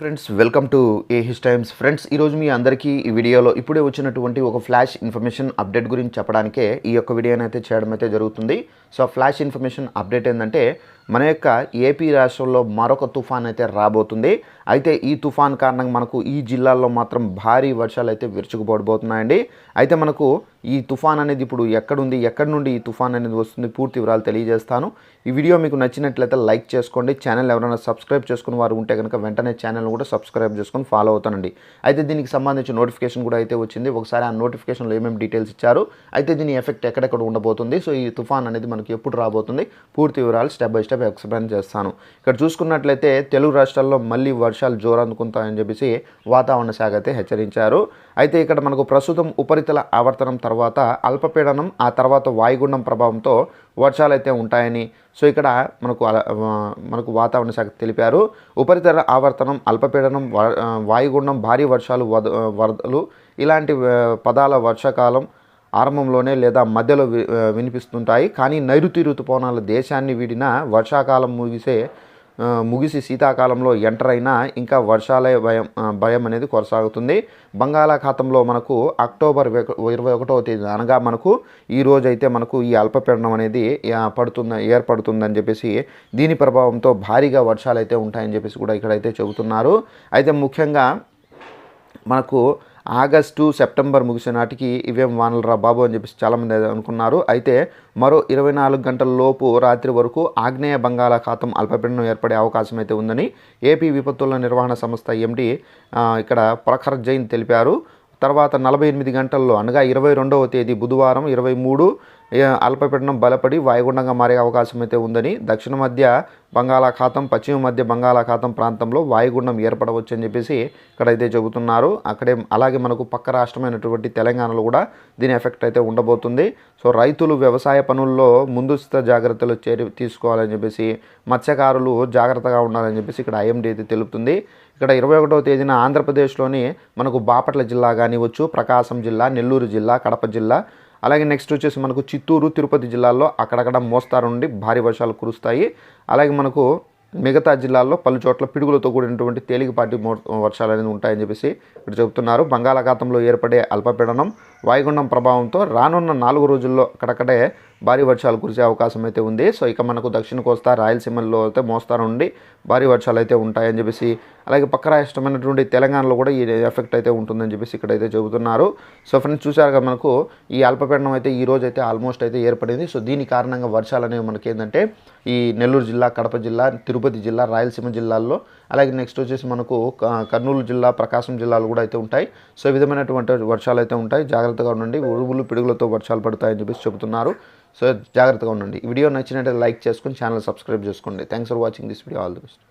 Friends welcome to A his times friends ఈరోజు మీ అందరికీ ఈ వీడియోలో ఇప్పుడే వచ్చినటువంటి ఒక ఫ్లాష్ ఇన్ఫర్మేషన్ అప్డేట్ గురించి చెప్పడానికే ఈ యొక్క వీడియోని అయితే చేయడం అయితే జరుగుతుంది. సో ఫ్లాష్ ఇన్ఫర్మేషన్ అప్డేట్ ఏంటంటే మన యొక్క ఏపీ రాష్ట్రంలో మరొక తుఫాన్ అయితే రాబోతుంది. అయితే ఈ తుఫాన్ కారణంగా మనకు ఈ జిల్లాల్లో మాత్రం భారీ వర్షాలు అయితే విరుచుకుపడబోతున్నాయండి. అయితే మనకు ఈ తుఫాన్ అనేది ఇప్పుడు ఎక్కడుంది ఎక్కడి నుండి ఈ తుఫాన్ అనేది వస్తుంది పూర్తి వివరాలు తెలియజేస్తాను. ఈ వీడియో మీకు నచ్చినట్లయితే లైక్ చేసుకోండి. ఛానల్ ఎవరైనా సబ్స్క్రైబ్ చేసుకుని వారు ఉంటే కనుక వెంటనే ఛానల్ కూడా సబ్స్క్రైబ్ చేసుకొని ఫాలో అవుతానండి. అయితే దీనికి సంబంధించి నోటిఫికేషన్ కూడా అయితే వచ్చింది. ఒకసారి ఆ నోటిఫికేషన్లో ఏమేమి డీటెయిల్స్ ఇచ్చారు అయితే దీని ఎఫెక్ట్ ఎక్కడెక్కడ ఉండబోతుంది. సో ఈ తుఫాన్ అనేది మనకి ఎప్పుడు రాబోతుంది? పూర్తి వివరాలు స్టెప్ బై స్టెప్ ఎక్స్ప్లెయిన్ చేస్తాను. ఇక్కడ చూసుకున్నట్లయితే తెలుగు రాష్ట్రాల్లో మళ్ళీ వర్షాలు జోరందుకుంటాయని చెప్పేసి వాతావరణ శాఖ అయితే హెచ్చరించారు. అయితే ఇక్కడ మనకు ప్రస్తుతం ఉపరితల ఆవర్తనం తర్వాత అల్పపీడనం ఆ తర్వాత వాయుగుండం ప్రభావంతో వర్షాలు అయితే ఉంటాయని సో ఇక్కడ మనకు మనకు వాతావరణ శాఖ తెలిపారు. ఉపరితల ఆవర్తనం అల్పపీడనం వాయుగుండం భారీ వర్షాలు వద వరదలు ఇలాంటి పదాల వర్షాకాలం ఆరంభంలోనే లేదా మధ్యలో వి- వినిపిస్తుంటాయి. కానీ నైరుతి ఋతుపవనాల దేశాన్ని వీడిన వర్షాకాలం ముగిసే ముగిసి శీతాకాలంలో ఎంటర్ అయినా ఇంకా వర్షాలే భయం భయం అనేది కొనసాగుతుంది. బంగాళాఖాతంలో మనకు అక్టోబర్ ఇరవై ఒకటవ తేదీ అనగా మనకు ఈ రోజు అయితే మనకు ఈ అల్పపీడనం అనేది పడుతుంది ఏర్పడుతుందని చెప్పేసి దీని ప్రభావంతో భారీగా వర్షాలు అయితే ఉంటాయని చెప్పేసి కూడా ఇక్కడైతే చెబుతున్నారు. అయితే ముఖ్యంగా మనకు ఆగస్టు సెప్టెంబర్ ముగిసే నాటికి ఇవేం వానలు రా బాబు అని చెప్పేసి చాలామంది అనుకున్నారు. అయితే మరో ఇరవై నాలుగు గంటల లోపు రాత్రి వరకు ఆగ్నేయ బంగాళాఖాతం అల్పపీడనం ఏర్పడే అవకాశం అయితే ఉందని ఏపీ విపత్తుల నిర్వహణ సంస్థ ఎండి ఇక్కడ ప్రఖర్ జైన్ తెలిపారు. తర్వాత నలభై ఎనిమిది గంటల్లో అనగా ఇరవై రెండవ తేదీ బుధవారం ఇరవై మూడు అల్పపీడనం బలపడి వాయుగుండంగా మారే అవకాశం అయితే ఉందని దక్షిణ మధ్య బంగాళాఖాతం పశ్చిమ మధ్య బంగాళాఖాతం ప్రాంతంలో వాయుగుండం ఏర్పడవచ్చు అని చెప్పేసి ఇక్కడైతే చెబుతున్నారు. అక్కడే అలాగే మనకు పక్క రాష్ట్రమైనటువంటి తెలంగాణలో కూడా దీని ఎఫెక్ట్ అయితే ఉండబోతుంది. సో రైతులు వ్యవసాయ పనుల్లో ముందస్తు జాగ్రత్తలు చేరి తీసుకోవాలని చెప్పేసి మత్స్యకారులు జాగ్రత్తగా ఉండాలని చెప్పేసి ఇక్కడ ఐఎండి అయితే తెలుపుతుంది. ఇక్కడ ఇరవై ఒకటవ తేదీన ఆంధ్రప్రదేశ్లోని మనకు బాపట్ల జిల్లా కానివచ్చు ప్రకాశం జిల్లా నెల్లూరు జిల్లా కడప జిల్లా అలాగే నెక్స్ట్ వచ్చేసి మనకు చిత్తూరు తిరుపతి జిల్లాల్లో అక్కడక్కడ మోస్తారు నుండి భారీ వర్షాలు కురుస్తాయి. అలాగే మనకు మిగతా జిల్లాల్లో పలు చోట్ల పిడుగులతో కూడినటువంటి తేలికపాటి మో వర్షాలు అనేది ఉంటాయని చెప్పేసి ఇక్కడ చెబుతున్నారు. బంగాళాఖాతంలో ఏర్పడే అల్పపీడనం వాయుగుండం ప్రభావంతో రానున్న నాలుగు రోజుల్లో అక్కడక్కడే భారీ వర్షాలు కురిసే అవకాశం అయితే ఉంది. సో ఇక మనకు దక్షిణ కోస్తా రాయలసీమలో అయితే మోస్తారు నుండి భారీ వర్షాలు అయితే ఉంటాయని చెప్పేసి అలాగే పక్క రాష్ట్రమైనటువంటి తెలంగాణలో కూడా ఈ ఎఫెక్ట్ అయితే ఉంటుందని చెప్పేసి ఇక్కడైతే చెబుతున్నారు. సో ఫ్రెండ్స్ చూసారు కదా మనకు ఈ అల్పపీడనం అయితే ఈ రోజు అయితే ఆల్మోస్ట్ అయితే ఏర్పడింది. సో దీని కారణంగా వర్షాలు అనేవి మనకి ఏంటంటే ఈ నెల్లూరు జిల్లా కడప జిల్లా తిరుపతి జిల్లా రాయలసీమ జిల్లాల్లో అలాగే నెక్స్ట్ వచ్చేసి మనకు క- కర్నూలు జిల్లా ప్రకాశం జిల్లాలు కూడా అయితే ఉంటాయి. సో విధమైనటువంటి వర్షాలు అయితే ఉంటాయి. జాగ్రత్తగా ఉండండి. ఉరుములు పిడుగులతో వర్షాలు పడతాయని చెప్పేసి చెబుతున్నారు. సో జాగ్రత్తగా ఉండండి. ఈ వీడియో నచ్చినట్టు లైక్ చేసుకొని ఛానల్ సబ్స్క్రైబ్ చేసుకోండి. Thanks for watching this video all the best